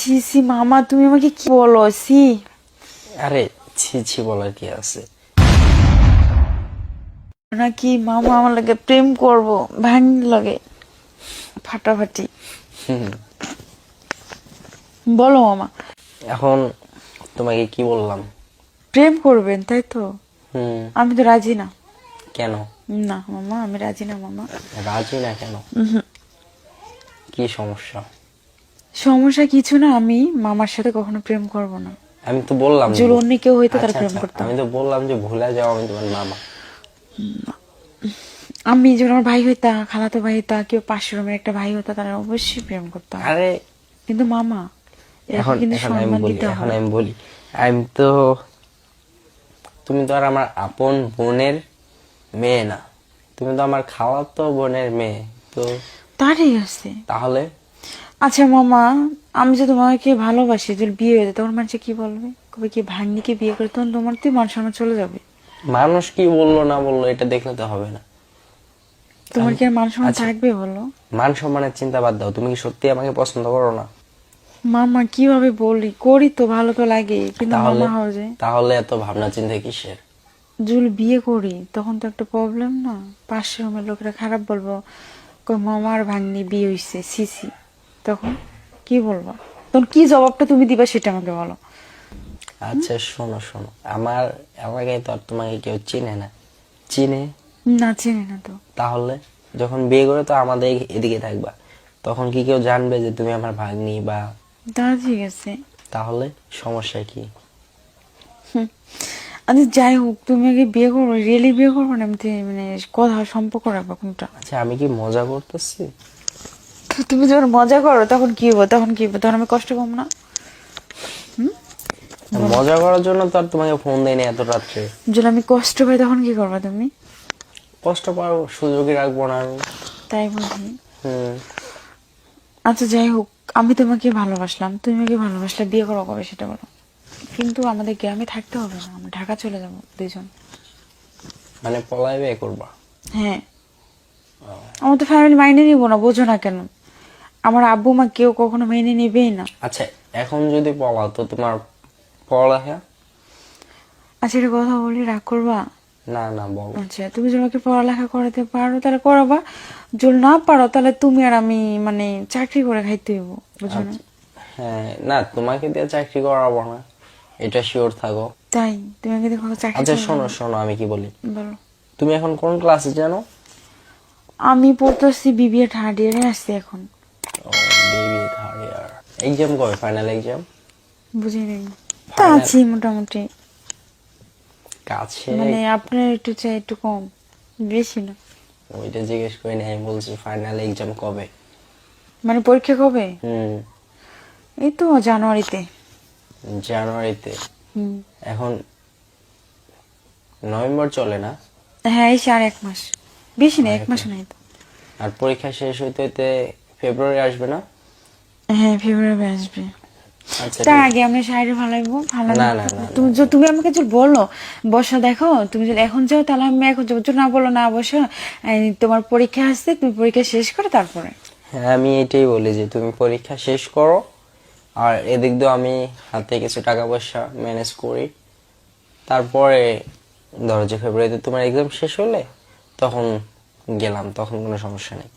ছি ছি মামা তুমি আমাকে কি বলো? সি আরে ছি ছি বলার কি আছে? নাকি মামা আমার লাগে প্রেম করব ভাঙ লাগে ফাটাফাটি। বলো মামা। এখন তোমাকে কি বললাম? প্রেম করবেন তাই তো? আমি তো রাজি না। কেন? না মামা আমি রাজি না মামা। রাজি না কেন? কি সমস্যা? সমস্যা কিছু না আমি মামার সাথে কখনো প্রেম করব না। আমি তো বললাম যে- অন্য কেউ হইতো তার আচ্ছা, প্রেম আচ্ছা, করতাম আমি তো বললাম যে ভুলে যাও আমি তোমার মামা। আমি যখন আমার ভাই হইতা খালাতো ভাই হইতা কেউ পাশের রুমের একটা ভাই হতো তারা অবশ্যই প্রেম করতাম আরে কিন্তু মামা এখন কিন্তু সম্মান বলি দিতে এখন আমি বলি আমি তো তুমি তো আর আমার আপন বোনের মেয়ে না। তুমি তো আমার খালাতো বোনের মেয়ে তো তা ঠিক আছে। তাহলে? আচ্ছা মামা আমি যে তোমাকে ভালোবাসি যদি বিয়ে হয়ে যায় তখন মানুষে কি বলবে? কবে কি ভাগ্নিকে বিয়ে করে তখন তোমার তো মান সম্মান চলে যাবে? মানুষ কি বলল না বলল এটা দেখলে তো হবে না। তোমার কি আর মান সম্মান আচ্ছা। থাকবে বলো? মান সম্মানের চিন্তা বাদ দাও তুমি কি সত্যি আমাকে পছন্দ করো না? মামা কীভাবে বলি? করি তো ভালো তো লাগে কিন্তু মামা হওয়া যায়। তাহলে এত ভাবনা চিন্তা কিসের? যদি বিয়ে করি তখন তো একটা প্রবলেম না? পাশের রুমের লোকেরা খারাপ বলব কই মামার ভাগ্নি বিয়ে হইছে সিসি তখন কি বলব? তখন কি জবাবটা তুমি দিবা সেটা আমাকে বলো। আচ্ছা শোনো শোনো। আমার এলাকায় তো আর তোমাকে কেউ চিনে না। চিনে? না চিনি না তো। তাহলে যখন বিয়ে করে তো আমাদের এদিকে থাকবা। তখন কি কেউ জানবে যে তুমি আমার ভাগ্নি বা তা ঠিক আছে। তাহলে সমস্যা কি? আচ্ছা যাই হোক তুমি আগে বিয়ে করব রিয়েলি বিয়ে করব না? মানে কথা সম্পর্ক রাখব কোনটা? আচ্ছা আমি কি মজা করতেছি? তুমি যখন মজা করো তখন কি হব? তখন কি হব? তখন আমি কষ্ট পাবো না? মজা করার জন্য তো আর তোমাকে ফোন দেয়নি এত রাত্রে। যদি আমি কষ্ট পাই তখন কি করবা তুমি? কষ্ট পাও সুযোগই রাখব না আমি। তাই বুঝি আচ্ছা যাই হোক আমি তোমাকে ভালোবাসলাম। তুমি আমাকে ভালোবাসলে বিয়ে করো কবে সেটা বলো। কিন্তু আমাদের গ্রামে থাকতে হবে না আমরা ঢাকা চলে যাব দুজন মানে পলায় বিয়ে করবা? হ্যাঁ। আমার তো ফ্যামিলি মাইনে নিবো না বোঝো না কেন? আমার আব্বু মা কেউ কখনো মেনে নেবেই না। আচ্ছা এখন যদি বলা তো তোমার পড়ালেখা? আচ্ছা একটা কথা বলি রাগ করবা? না না বল। আচ্ছা তুমি যদি আমাকে পড়ালেখা করাতে পারো তাহলে করাবা যদি না পারো তাহলে তুমি আর আমি মানে চাকরি করে খাইতে হইব বুঝো না? হ্যাঁ না তোমাকে দিয়ে চাকরি করাবো না। এটা শিওর থাকো। তাই? তুমি আমাকে দেখো চাকরি আচ্ছা শোনো শোনো আমি কি বলি? বলো। তুমি এখন কোন ক্লাসে জানো? আমি পড়তেছি বিবিএ থার্ড ইয়ারে আসছি এখন। থার্ড ইয়ার এক্সাম কবে? ফাইনাল এক্সাম বুঝি নেই। তা আছি মোটামুটি। কাছে। মানে আপনার একটু চাই একটু কম বেশি না। ওইটা জিজ্ঞেস করি না আমি বলছি ফাইনাল এক্সাম কবে? মানে পরীক্ষা কবে? হুম। এই তো জানুয়ারিতে। জানুয়ারিতে। এখন নভেম্বর চলে না? হ্যাঁ এই আর এক মাস। বেশি না এক মাস। নাই তো। আর পরীক্ষা শেষ হইতে হইতে ফেব্রুয়ারি আসবে না? হ্যাঁ ফেব্রুয়ারি আসবে। আচ্ছা তার আগে আমরা শাড়ি না, না, তুমি তুমি আমাকে যদি বলো বসা দেখো তুমি যদি এখন যাও তাহলে আমি এখন যাব। না বলো না বসো তোমার পরীক্ষা আসছে তুমি পরীক্ষা শেষ করো তারপরে। হ্যাঁ আমি এটাই বলি যে তুমি পরীক্ষা শেষ করো আর এদিক দিয়ে আমি হাতে কিছু টাকা পয়সা ম্যানেজ করি। তারপরে ধরো যে ফেব্রুয়ারিতে তোমার এক্সাম শেষ হলে তখন গেলাম তখন কোনো সমস্যা নেই।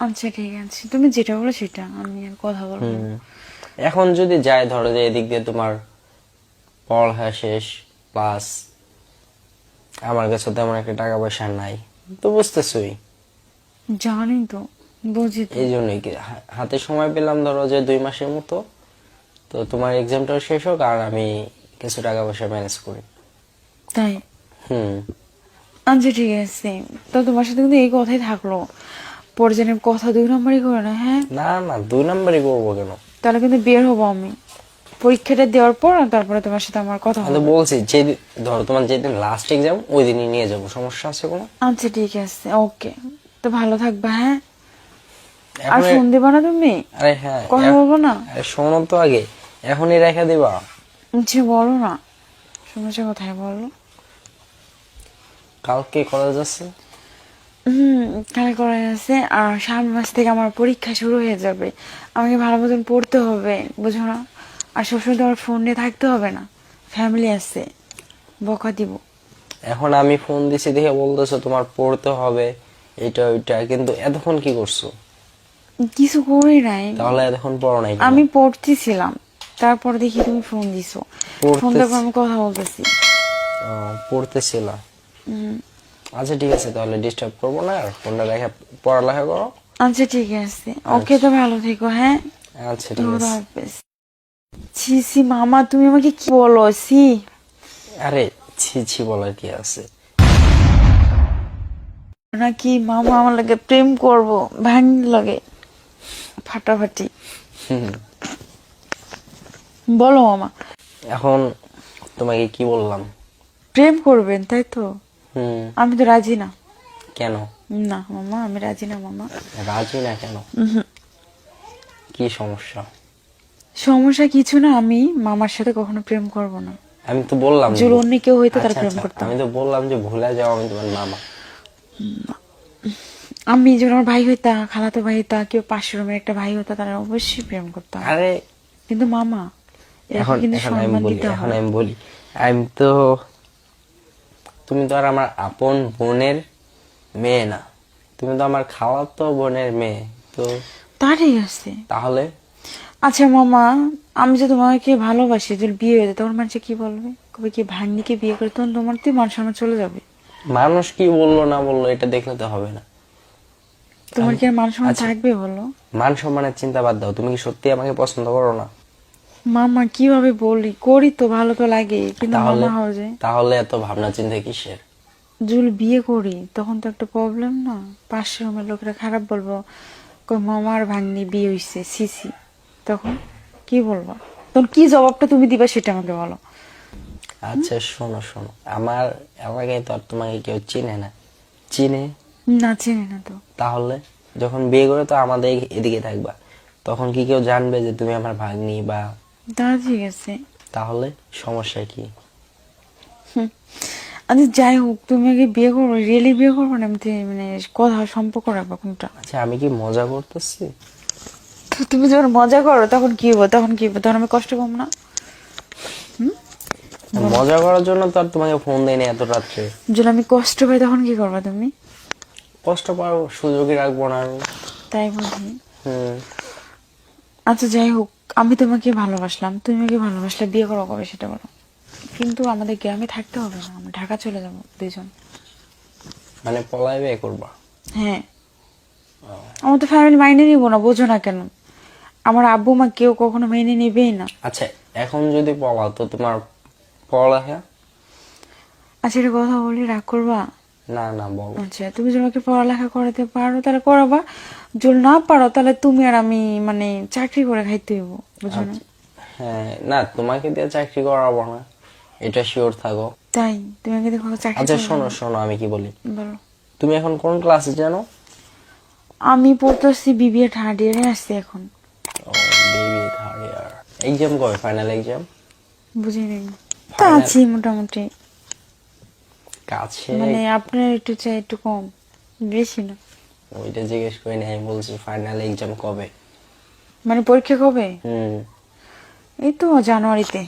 আচ্ছা ঠিক আছে তুমি যেটা বলো সেটা আমি আর কথা বলব না। এখন যদি যাই ধরো যে এদিক দিয়ে তোমার পড়ালেখা শেষ প্লাস আমার কাছে তেমন একটা টাকা পয়সা নাই তো বুঝতেছই। জানি তো বুঝি তো। এই জন্যই কি হা- হাতে সময় পেলাম ধরো যে দুই মাসের মতো তো তোমার এক্সামটাও শেষ হোক আর আমি কিছু টাকা পয়সা ম্যানেজ করি। তাই? হুম। আচ্ছা ঠিক আছে। তো তোমার সাথে কিন্তু এই কথাই থাকল। পরে যেন কথা দুই নম্বরই করে না হ্যাঁ? না না দুই নাম্বারই করব কেন? তাহলে কিন্তু বের হব আমি। পরীক্ষাটা দেওয়ার পর তারপরে তোমার সাথে আমার কথা হবে। বলছি যে ধরো তোমার যেদিন লাস্ট এক্সাম ওই দিনই নিয়ে যাব সমস্যা আছে কোনো? আচ্ছা ঠিক আছে ওকে তো ভালো থাকবা হ্যাঁ? আর ফোন দিবা না তুমি? আরে হ্যাঁ কথা বলব না? শোনো তো আগে এখনই রেখে দিবা। আচ্ছা বলো না। সমস্যা কোথায় বলো। কালকে কলেজ আছে? খেলা করাই আছে আর সামনের মাস থেকে আমার পরীক্ষা শুরু হয়ে যাবে। আমাকে ভালো মতন পড়তে হবে বুঝো না? আর সবসময় তো আমার ফোন নিয়ে থাকতে হবে না। ফ্যামিলি আছে বকা দিব। এখন আমি ফোন দিছি দেখে বলতেছো তোমার পড়তে হবে এটা ওইটা কিন্তু এতক্ষণ কি করছ? কিছু করি নাই। তাহলে এতক্ষণ পড়ো নাই আমি পড়তেছিলাম তারপর দেখি তুমি ফোন দিছো। ফোন তারপর আমি কথা বলতেছি। ও, পড়তেছিলা? হুম, আচ্ছা ঠিক আছে তাহলে ডিস্টার্ব করব না আর ফোনটা রেখে পড়ালেখা করো। আচ্ছা ঠিক আছে। ওকে তো ভালো থেকো হ্যাঁ? আচ্ছা ঠিক আছে। ছি ছি মামা তুমি আমাকে কি বলো ছি? আরে ছি ছি বলার কি আছে? নাকি মামা আমার লাগে প্রেম করব ভাঙ লাগে ফাটাফাটি। বলো মামা। এখন তোমাকে কি বললাম? প্রেম করবেন তাই তো? আমি তো রাজি না। কেন? না মামা আমি রাজি না মামা। রাজি না কেন? কি সমস্যা? সমস্যা কিছু না আমি মামার সাথে কখনো প্রেম করব না। আমি তো বললাম যে- যদি অন্য কেউ হইতো তার আচ্ছা, প্রেম আচ্ছা, করতাম। আমি তো বললাম যে ভুলে যাও আমি তোমার মামা। আমি যখন আমার ভাই হইতা খালাতো ভাই হইতা কেউ পাশের রুমের একটা ভাই হতো তারা অবশ্যই প্রেম করতাম। আরে কিন্তু মামা এখন কিন্তু এখন আমি সম্মান বলি এখন আমি বলি আমি তো তুমি তো আর আমার আপন বোনের মেয়ে না। তুমি তো আমার খালাতো বোনের মেয়ে তো তা ঠিক আছে। তাহলে? আচ্ছা মামা আমি যে তোমাকে ভালোবাসি যদি বিয়ে হয়ে যায় তোমার মানুষ কি বলবে? কবে কি ভাগ্নিকে বিয়ে করে তখন তোমার তো মান সম্মান চলে যাবে। মানুষ কি বলল না বলল এটা দেখলে তো হবে না। তোমার কি আর মান সম্মান আচ্ছা। থাকবে বলো? মান সম্মানের চিন্তা বাদ দাও তুমি কি সত্যি আমাকে পছন্দ করো না? মামা কীভাবে বলি? করি তো ভালো তো লাগে কিন্তু তাহলে মামা হওয়া যায়। তাহলে এত ভাবনা চিন্তা কিসের? জুল বিয়ে করি তখন তো একটা প্রবলেম না? পাশের রুমের লোকেরা খারাপ বলব কই মামার ভাগ্নি বিয়ে হইছে সিসি তখন কি বলব? তখন কি জবাবটা তুমি দিবা সেটা আমাকে বলো। আচ্ছা শোনো শোনো। আমার এলাকায় তো আর তোমাকে কেউ চিনে না। চিনে? না চিনি না তো। তাহলে? যখন বিয়ে করে তো আমাদের এদিকে থাকবা। তখন কি কেউ জানবে যে তুমি আমার ভাগ্নি বা তা ঠিক আছে তাহলে সমস্যা কি? আচ্ছা যাই হোক তুমি আগে বিয়ে করব রিয়েলি বিয়ে করব না? এমনি মানে কথা সম্পর্ক রাখব কোনটা আচ্ছা আমি কি মজা করতেছি? তুমি যখন মজা করো তখন কি হব তখন কি হব? তখন আমি কষ্ট পাবো না? মজা করার জন্য তো আর তোমাকে ফোন দেয়নি এত রাত্রে। যদি আমি কষ্ট পাই তখন কি করবা তুমি? কষ্ট পাবো সুযোগই রাখব না আমি। তাই বুঝি হুম। আচ্ছা যাই হোক আমি তোমাকে ভালোবাসলাম তুমি আমাকে ভালোবাসলে বিয়ে করো কবে সেটা বলো। কিন্তু আমাদের গ্রামে থাকতে হবে না আমরা ঢাকা চলে যাব দুইজন। মানে পলায় বিয়ে করবা? হ্যাঁ। আমার তো ফ্যামিলি মাইনে নিবো না বোঝো না কেন? আমার আব্বু মা কেউ কখনো মেনে নেবেই না। আচ্ছা এখন যদি পলাও তো তোমার পড়ালেখা? আচ্ছা এটা কথা বলি রাগ করবা? না না বলো। আচ্ছা তুমি যদি আমাকে পড়ালেখা করাতে পারো তাহলে করাবা। যদি না পারো তাহলে তুমি আর আমি মানে চাকরি করে খাইতে হইব বুঝো না? হ্যাঁ না তোমাকে দিয়ে চাকরি করাবো না। এটা শিওর থাকো। তাই? তুমি আমাকে দেখো চাকরি আচ্ছা শোনো শোনো আমি কি বলি? বলো। তুমি এখন কোন ক্লাসে জানো? আমি পড়তেছি বিবিএ থার্ড ইয়ারে আসছি এখন। Oh baby third year exam কবে? ফাইনাল এক্সাম বুঝি নেই তা আছি মোটামুটি। কাছে মানে আপনার একটু চাই একটু কম বেশি না। ওইটা জিজ্ঞেস করিনি আমি বলছি ফাইনাল এক্সাম কবে? মানে পরীক্ষা কবে? হুম। এই তো জানুয়ারিতে।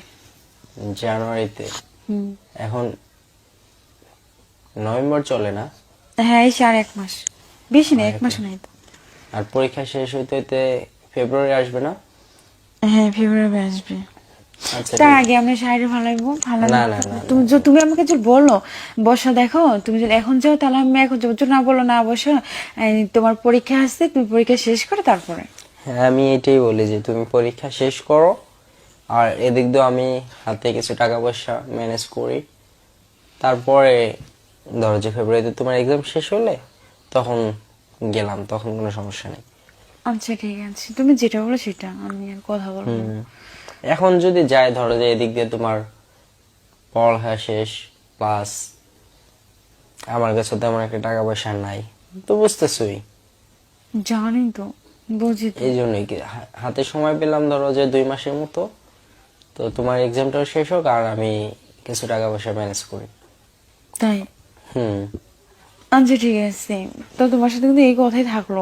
জানুয়ারিতে। হুম। এখন নভেম্বর চলে না? হ্যাঁ এই আর এক মাস। বেশি না এক মাস। নাই তো। আর পরীক্ষা শেষ হইতে হইতে ফেব্রুয়ারি আসবে না? হ্যাঁ ফেব্রুয়ারি আসবে। তার আগে শাড়ি তুমি তুমি আমাকে যদি বলো বসা দেখো তুমি যদি এখন যাও তাহলে আমি এখন যাব। না বলো না বসো। তোমার পরীক্ষা আসছে তুমি পরীক্ষা শেষ করে তারপরে। হ্যাঁ আমি এটাই বলি যে তুমি পরীক্ষা শেষ করো আর এদিক দিয়ে আমি হাতে কিছু টাকা পয়সা ম্যানেজ করি। তারপরে ধরো যে ফেব্রুয়ারিতে তোমার এক্সাম শেষ হলে তখন গেলাম তখন কোনো সমস্যা নেই। আচ্ছা ঠিক আছে। তুমি যেটা বলো সেটা আমি আর কথা বলব। এখন যদি যায় ধরো যে এদিক দিয়ে তোমার পড়া শেষ প্লাস আমার কাছে তেমন একটা টাকা পয়সা নাই তো বুঝতেছই। জানি তো বুঝি এই জন্যই কি হাতে সময় পেলাম ধরো যে দুই মাসের মতো তো তোমার এক্সামটাও শেষ হোক আর আমি কিছু টাকা পয়সা ম্যানেজ করি। তাই? হুম। আচ্ছা ঠিক আছে। তো তোমার সাথে কিন্তু এই কথাই থাকল।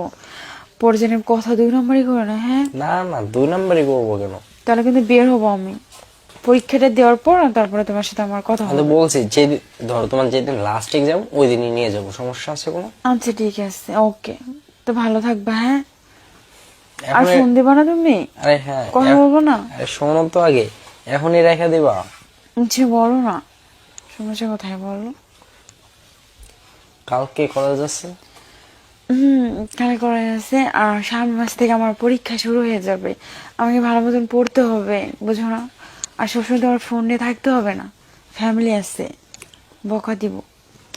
পরে যেন কথা দুই নম্বরই করে না হ্যাঁ? না না দুই নাম্বারই করব কেন? তাহলে কিন্তু বের হব আমি। পরীক্ষাটা দেওয়ার পর তারপরে তোমার সাথে আমার কথা হবে। বলছি যে ধরো তোমার যেদিন লাস্ট এক্সাম ওই দিনই নিয়ে যাব। সমস্যা আছে কোনো? আচ্ছা ঠিক আছে। ওকে তো ভালো থাকবা হ্যাঁ? আর ফোন দেবা না তুমি? আরে হ্যাঁ কথা বলব না? আরে শোনো তো আগে এখনই রেখে দিবা। আচ্ছা বলো না। সমস্যা কোথায় বলো। কালকে কলেজ আছে? হুম খেলা করা আছে আর সামনের মাস থেকে আমার পরীক্ষা শুরু হয়ে যাবে। আমাকে ভালো মতন পড়তে হবে বুঝো না? আর সবসময় তোমার ফোন নিয়ে থাকতে হবে না। ফ্যামিলি আছে বকা দিব।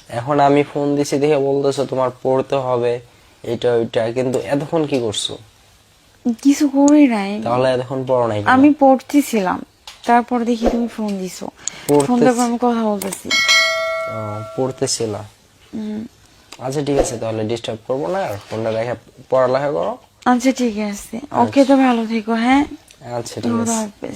এখন আমি ফোন দিছি দেখে বলতেছো তোমার পড়তে হবে এটা ওইটা কিন্তু এতক্ষণ কি করছ? কিছু করি নাই। তাহলে এতক্ষণ পড়ো নাই আমি পড়তেছিলাম তারপর দেখি তুমি ফোন দিছো। ফোন তারপর আমি কথা বলতেছি। ও, পড়তেছিলা। হুম, আচ্ছা ঠিক আছে তাহলে ডিস্টার্ব করব না আর ফোনটা রেখে পড়ালেখা করো। আচ্ছা ঠিক আছে। ওকে তো ভালো থেকো হ্যাঁ? আচ্ছা ঠিক আছে।